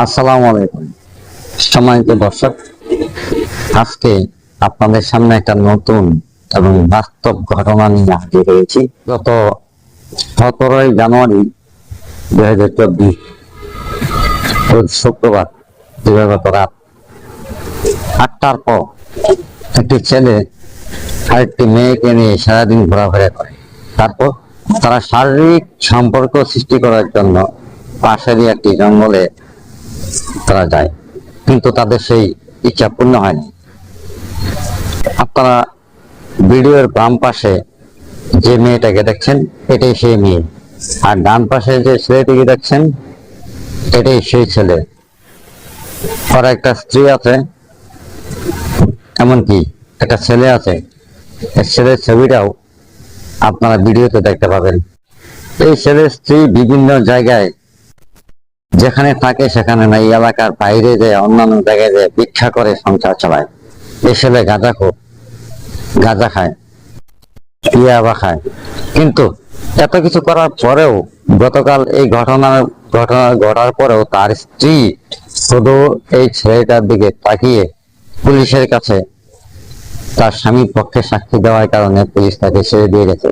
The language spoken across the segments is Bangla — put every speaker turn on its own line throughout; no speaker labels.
আসসালামু আলাইকুম। সম্মানিত দর্শক, আজকে আপনাদের সামনে একটা নতুন এবং বাস্তব ঘটনা নিয়ে হাজির হয়েছি। গত সতেরোই জানুয়ারি দুই হাজার চব্বিশ শুক্রবার দিবাগত রাত আটটার পর একটি ছেলে আরেকটি মেয়েকে নিয়ে সারাদিন ঘোরাফেরা করে। তারপর তারা শারীরিক সম্পর্ক সৃষ্টি করার জন্য পাশেরই একটি জঙ্গলে তারা যায়, কিন্তু তাদের সেই ইচ্ছা পূর্ণ হয়নি আপনারা ভিডিওর বাম পাশে যে মেয়েটাকে দেখছেন, এটাই সেই মেয়ে। আর ডান পাশে যে ছেলেটিকে দেখছেন, এটাই সেই ছেলে। ওর একটা স্ত্রী আছে, এমনকি একটা ছেলে আছে। ছেলের ছবিটাও আপনারা ভিডিওতে দেখতে পাবেন। এই ছেলের স্ত্রী বিভিন্ন জায়গায় যেখানে থাকে, সেখানে না। এই এলাকার বাইরে যায় অন্যান্য জায়গায় যায় ভিক্ষা করে সংসার চালায় ছেলে গাঁজা খুব। গাঁজা খায়। ইয়াবা খায়। কিন্তু এত কিছু করার পরেও গতকাল এই ঘটনার ঘটনা ঘটার পরেও তার স্ত্রী শুধু এই ছেলেটার দিকে তাকিয়ে পুলিশের কাছে তার স্বামীর পক্ষে সাক্ষী দেওয়ার কারণে পুলিশ তাকে ছেড়ে দিয়ে গেছে।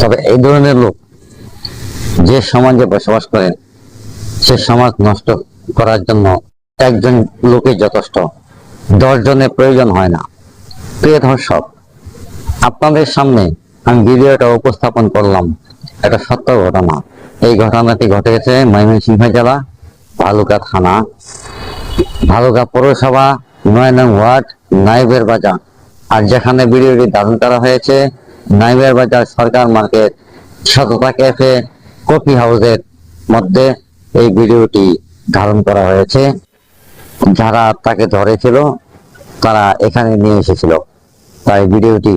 তবে এই ধরনের লোক যে সমাজে বসবাস করেন সে সমাজ নষ্ট করার জন্য একজন লোকই যথেষ্ট। দশজনের প্রয়োজন হয় না। প্রিয় দর্শক, আপনাদের সামনে আমি ভিডিওটা উপস্থাপন করলাম একটা সত্য ঘটনা। এই ঘটনাটি ঘটেছে ময়মনসিংহ জেলা ভালুকা থানা, ভালুকা পৌরসভা নয় নং ওয়ার্ড, নাইবের বাজার। আর যেখানে ভিডিওটি ধারণ করা হয়েছে, নাইবের বাজার সরকার মার্কেট, সততা ক্যাফে, কফি হাউসের মধ্যে এই ভিডিওটি ধারণ করা হয়েছে। যারা তাকে ধরেছিল, তারা এখানে নিয়ে এসেছিল। তাই ভিডিওটি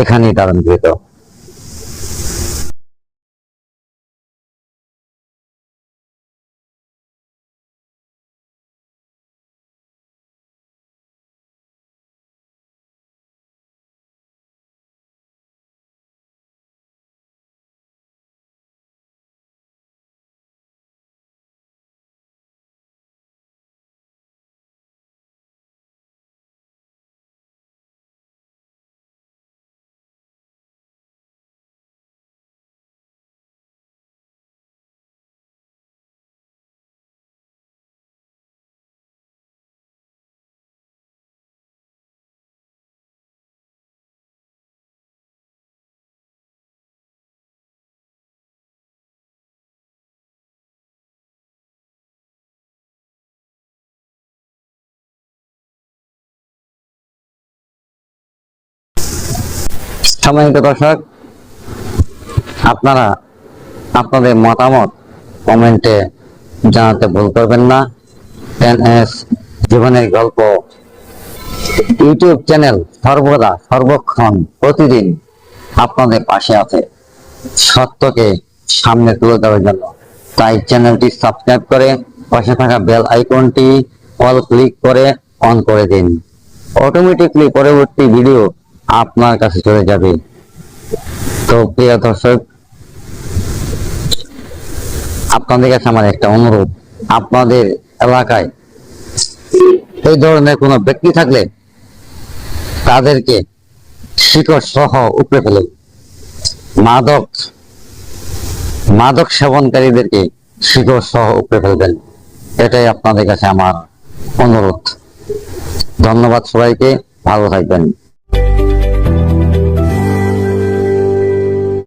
এখানেই ধারণ ধারণকৃত সম্মানিত দর্শক, আপনারা আপনাদের মতামত কমেন্টে জানাতে ভুল করবেন না। এনএস জীবনের গল্প ইউটিউব চ্যানেল সর্বদা সর্বক্ষণ প্রতিদিন আপনাদের পাশে আছে। সত্যকে সামনে তুলে দেওয়ার জন্য তাই চ্যানেলটি সাবস্ক্রাইব করে পাশে থাকা বেল আইকনটি অল ক্লিক করে অন করে দিন। অটোমেটিকলি পরবর্তী ভিডিও আপনার কাছে চলে যাবে। তো প্রিয় দর্শক, আপনাদের কাছে আমার একটা অনুরোধ। আপনাদের এলাকায় এই ধরনের কোনো ব্যক্তি থাকলে তাদেরকে শিকড় সহ উপরে ফেলুন। মাদক মাদক সেবনকারীদেরকে শিকড় সহ উপরে ফেলবেন। এটাই আপনাদের কাছে আমার অনুরোধ। ধন্যবাদ সবাইকে, ভালো থাকবেন।